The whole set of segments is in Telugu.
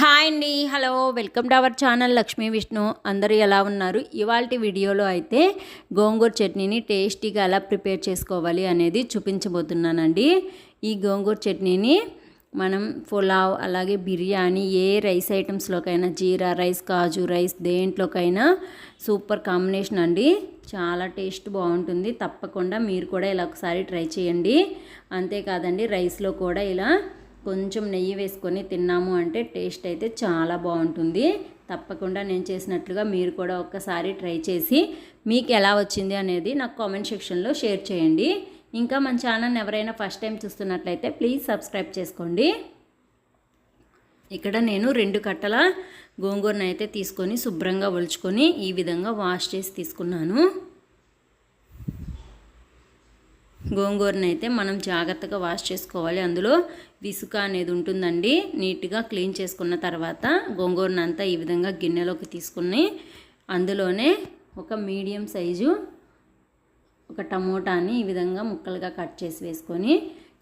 హాయ్ అండి. Hello welcome to our channel Lakshmi Vishnu. అందరూ ఎలా ఉన్నారు? ఇవాళ వీడియోలో అయితే గోంగూర చట్నీని టేస్టీగా ఎలా ప్రిపేర్ చేసుకోవాలి అనేది చూపించబోతున్నానండి. ఈ గోంగూర చట్నీని మనం పులావ్ అలాగే బిర్యానీ ఏ రైస్ ఐటమ్స్లోకైనా జీరా రైస్ కాజు రైస్ దేంట్లోకైనా సూపర్ కాంబినేషన్ అండి. చాలా టేస్ట్ బాగుంటుంది. తప్పకుండా మీరు కూడా ఇలా ఒకసారి ట్రై చేయండి. అంతేకాదండి రైస్లో కూడా ఇలా కొంచెం నెయ్యి వేసుకొని తిన్నాము అంటే టేస్ట్ అయితే చాలా బాగుంటుంది. తప్పకుండా నేను చేసినట్లుగా మీరు కూడా ఒక్కసారి ట్రై చేసి మీకు ఎలా వచ్చింది అనేది నాకు కామెంట్ సెక్షన్లో షేర్ చేయండి. ఇంకా మన ఛానల్ ఎవరైనా ఫస్ట్ టైం చూస్తున్నట్లయితే ప్లీజ్ సబ్స్క్రైబ్ చేసుకోండి. ఇక్కడ నేను రెండు కట్టల గోంగూరను అయితే తీసుకొని శుభ్రంగా ఒలుచుకొని ఈ విధంగా వాష్ చేసి తీసుకున్నాను. గోంగూరను అయితే మనం జాగ్రత్తగా వాష్ చేసుకోవాలి. అందులో విసుక అనేది ఉంటుందండి. నీట్గా క్లీన్ చేసుకున్న తర్వాత గోంగూరను అంతా ఈ విధంగా గిన్నెలోకి తీసుకుని అందులోనే ఒక మీడియం సైజు ఒక టమోటాని ఈ విధంగా ముక్కలుగా కట్ చేసి వేసుకొని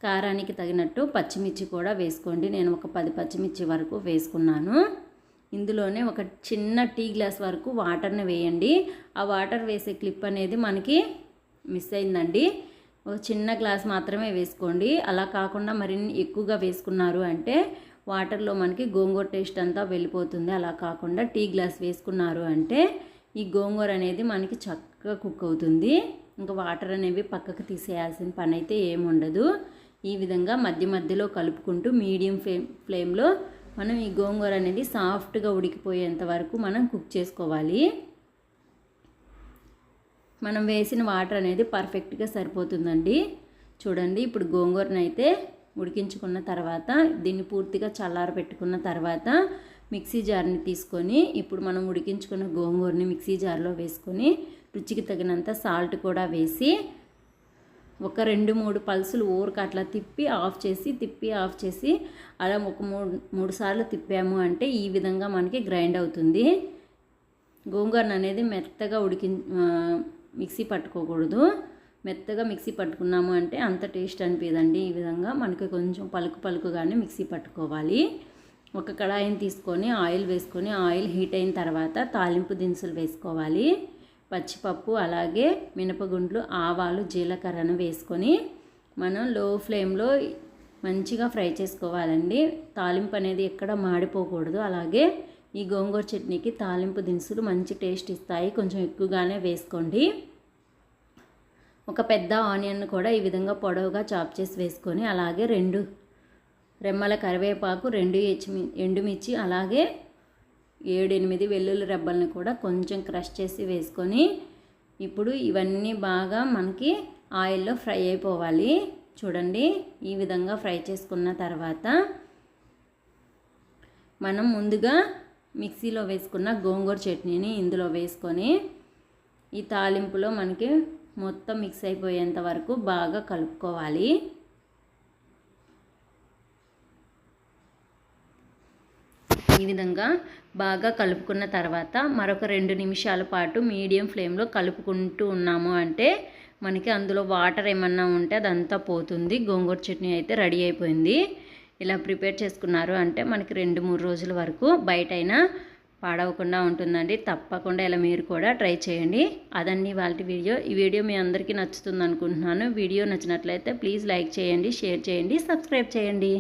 కారానికి తగినట్టు పచ్చిమిర్చి కూడా వేసుకోండి. నేను ఒక పది పచ్చిమిర్చి వరకు వేసుకున్నాను. ఇందులోనే ఒక చిన్న టీ గ్లాస్ వరకు వాటర్ని వేయండి. ఆ వాటర్ వేసే క్లిప్ అనేది మనకి మిస్ అయిందండి. ఒక చిన్న గ్లాస్ మాత్రమే వేసుకోండి. అలా కాకుండా మరిన్ని ఎక్కువగా వేసుకున్నారు అంటే వాటర్లో మనకి గోంగూర టేస్ట్ అంతా వెళ్ళిపోతుంది. అలా కాకుండా టీ గ్లాస్ వేసుకున్నారు అంటే ఈ గోంగూర అనేది మనకి చక్కగా కుక్ అవుతుంది. ఇంకా వాటర్ అనేవి పక్కకు తీసేయాల్సిన పని అయితే ఏముండదు ఈ విధంగా మధ్య మధ్యలో కలుపుకుంటూ మీడియం ఫ్లేమ్ ఫ్లేమ్లో మనం ఈ గోంగూర అనేది సాఫ్ట్గా ఉడికిపోయేంత వరకు మనం కుక్ చేసుకోవాలి. మనం వేసిన వాటర్ అనేది పర్ఫెక్ట్గా సరిపోతుందండి. చూడండి ఇప్పుడు గోంగూరను అయితే ఉడికించుకున్న తర్వాత దీన్ని పూర్తిగా చల్లార పెట్టుకున్న తర్వాత మిక్సీ జార్ని తీసుకొని ఇప్పుడు మనం ఉడికించుకున్న గోంగూరని మిక్సీ జార్లో వేసుకొని రుచికి తగినంత సాల్ట్ కూడా వేసి ఒక రెండు మూడు పల్సులు ఊరికి అట్లా తిప్పి ఆఫ్ చేసి తిప్పి ఆఫ్ చేసి అలా ఒక మూడు మూడు సార్లు తిప్పాము అంటే ఈ విధంగా మనకి గ్రైండ్ అవుతుంది. గోంగూర అనేది మెత్తగా ఉడికి మిక్సీ పట్టుకోకూడదు. మెత్తగా మిక్సీ పట్టుకున్నాము అంటే అంత టేస్ట్ అనిపించదండి ఈ విధంగా మనకి కొంచెం పలుకు పలుకుగానే మిక్సీ పట్టుకోవాలి. ఒక కడాయిని తీసుకొని ఆయిల్ వేసుకొని ఆయిల్ హీట్ అయిన తర్వాత తాలింపు దినుసులు వేసుకోవాలి. పచ్చిపప్పు అలాగే మినపగుండ్లు ఆవాలు జీలకర్రను వేసుకొని మనం లో ఫ్లేమ్లో మంచిగా ఫ్రై చేసుకోవాలండి. తాలింపు అనేది ఎక్కడ మాడిపోకూడదు. అలాగే ఈ గోంగూర చట్నీకి తాలింపు దినుసులు మంచి టేస్ట్ ఇస్తాయి. కొంచెం ఎక్కువగానే వేసుకోండి. ఒక పెద్ద ఆనియన్ కూడా ఈ విధంగా పొడవుగా చాప్ చేసి వేసుకొని అలాగే రెండు రెమ్మల కరివేపాకు రెండు ఎచ్చిమి ఎండుమిర్చి అలాగే ఏడు ఎనిమిది వెల్లుల్లి రెబ్బల్ని కూడా కొంచెం క్రష్ చేసి వేసుకొని ఇప్పుడు ఇవన్నీ బాగా మనకి ఆయిల్లో ఫ్రై అయిపోవాలి. చూడండి ఈ విధంగా ఫ్రై చేసుకున్న తర్వాత మనం ముందుగా మిక్సీలో వేసుకున్న గోంగూర చట్నీని ఇందులో వేసుకొని ఈ తాలింపులో మనకి మొత్తం మిక్స్ అయిపోయేంత వరకు బాగా కలుపుకోవాలి. ఈ విధంగా బాగా కలుపుకున్న తర్వాత మరొక రెండు నిమిషాల పాటు మీడియం ఫ్లేమ్లో కలుపుకుంటూ ఉన్నాము అంటే మనకి అందులో వాటర్ ఏమన్నా ఉంటే అదంతా పోతుంది. గోంగూర చట్నీ అయితే రెడీ అయిపోయింది. ఇలా ప్రిపేర్ చేసుకున్నారు అంటే మనకి రెండు మూడు రోజుల వరకు బయటైనా పాడవకుండా ఉంటుందండి. తప్పకుండా ఇలా మీరు కూడా ట్రై చేయండి. అదండి వాళ్ళ వీడియో. ఈ వీడియో మీ అందరికీ నచ్చుతుంది అనుకుంటున్నాను వీడియో నచ్చినట్లయితే ప్లీజ్ లైక్ చేయండి షేర్ చేయండి సబ్స్క్రైబ్ చేయండి.